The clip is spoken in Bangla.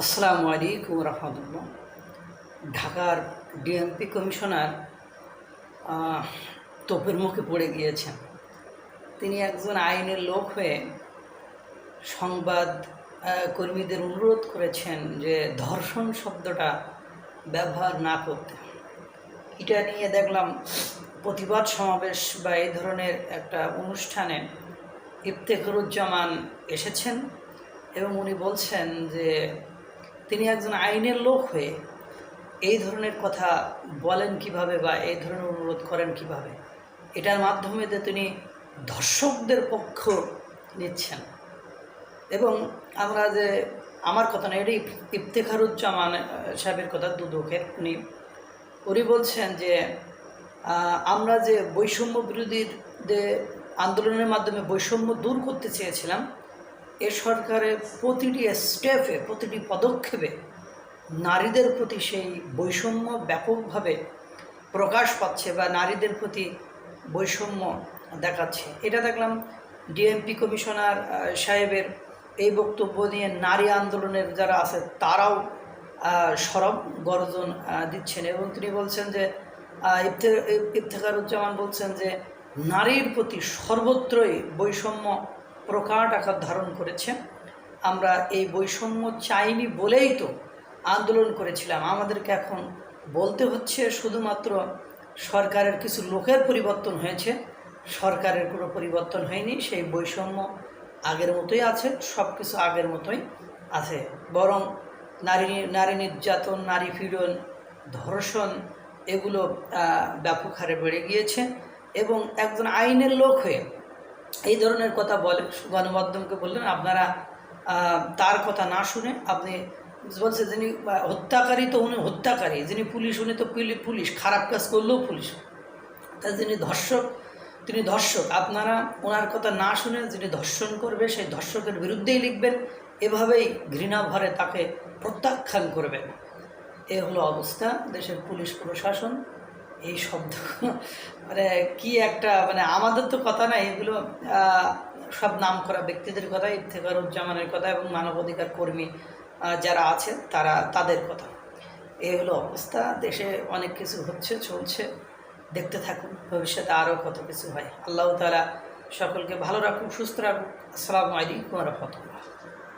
আসসালামু আলাইকুম রহমতুল্লাহ। ঢাকার ডিএমপি কমিশনার তোপের মুখে পড়ে গিয়েছেন। তিনি একজন আইনের লোক হয়ে সংবাদ কর্মীদের অনুরোধ করেছেন যে ধর্ষণ শব্দটা ব্যবহার না করতে। এটা নিয়ে দেখলাম প্রতিবাদ সমাবেশ বা এই ধরনের একটা অনুষ্ঠানে ইফতেখরুজ্জামান এসেছেন এবং উনি বলছেন যে তিনি একজন আইনের লোক হয়ে এই ধরনের কথা বলেন কীভাবে বা এই ধরনের অনুরোধ করেন কীভাবে? এটার মাধ্যমে যে তিনি ধর্ষকদের পক্ষ নিচ্ছেন। এবং আমরা যে আমার কথা না এটি ইফতেখারুজ্জামান সাহেবের কথা দুদকের উনি উনি বলছেন যে আমরা যে বৈষম্য বিরোধীর যে আন্দোলনের মাধ্যমে বৈষম্য দূর করতে চেয়েছিলাম এ সরকারের প্রতিটি স্টেপে, প্রতিটি পদক্ষেপে নারীদের প্রতি সেই বৈষম্য ব্যাপকভাবে প্রকাশ পাচ্ছে বা নারীদের প্রতি বৈষম্য দেখাচ্ছে। এটা দেখলাম ডিএমপি কমিশনার সাহেবের এই বক্তব্য নিয়ে নারী আন্দোলনের যারা আছে তারাও সরব গর্জন দিচ্ছেন এবং তিনি বলছেন যে ইফতে- ইফতেখারুজ্জামান বলছেন যে, নারীর প্রতি সর্বত্রই বৈষম্য প্রকাট আকার ধারণ করেছেন। আমরা এই বৈষম্য চাইনি বলেই তো আন্দোলন করেছিলাম। আমাদেরকে এখন বলতে হচ্ছে শুধুমাত্র সরকারের কিছু লোকের পরিবর্তন হয়েছে। সরকারের কোনো পরিবর্তন হয়নি। সেই বৈষম্য আগের মতোই আছে সব কিছু আগের মতোই আছে। বরং নারী নারী নির্যাতন, নারী পীড়ন, ধর্ষণ এগুলো ব্যাপক হারে বেড়ে গিয়েছে এবং একজন আইনের লোক হয়ে এই ধরনের কথা বলে, গণমাধ্যমকে বললেন, আপনারা তার কথা না শুনে আপনি বলছে যিনি হত্যাকারী তো উনি হত্যাকারী, যিনি পুলিশ, উনি তো পুলিশ, খারাপ কাজ করলেও পুলিশ। তা যিনি ধর্ষক, তিনি ধর্ষক, আপনারা ওনার কথা না শুনে যিনি ধর্ষণ করবে, সেই ধর্ষকের বিরুদ্ধেই লিখবেন, এভাবেই ঘৃণা ভরে তাকে প্রত্যাখ্যান করবেন। এ হলো অবস্থা দেশের পুলিশ প্রশাসন। এই শব্দ। মানে কি একটা মানে আমাদের তো কথা না, এগুলো সব নাম করা ব্যক্তিদের কথা, ইফতেখারুজ্জামানের কথা এবং মানবাধিকার কর্মী যারা আছে, তারা, তাদের কথা। এই হলো অবস্থা। দেশে অনেক কিছু হচ্ছে, চলছে। দেখতে থাকুন, ভবিষ্যতে আরও কত কিছু হয়। আল্লাহ তালা সকলকে ভালো রাখুন সুস্থ রাখুক। আসসালামু আলাইকুম রহমতুল্লাহ।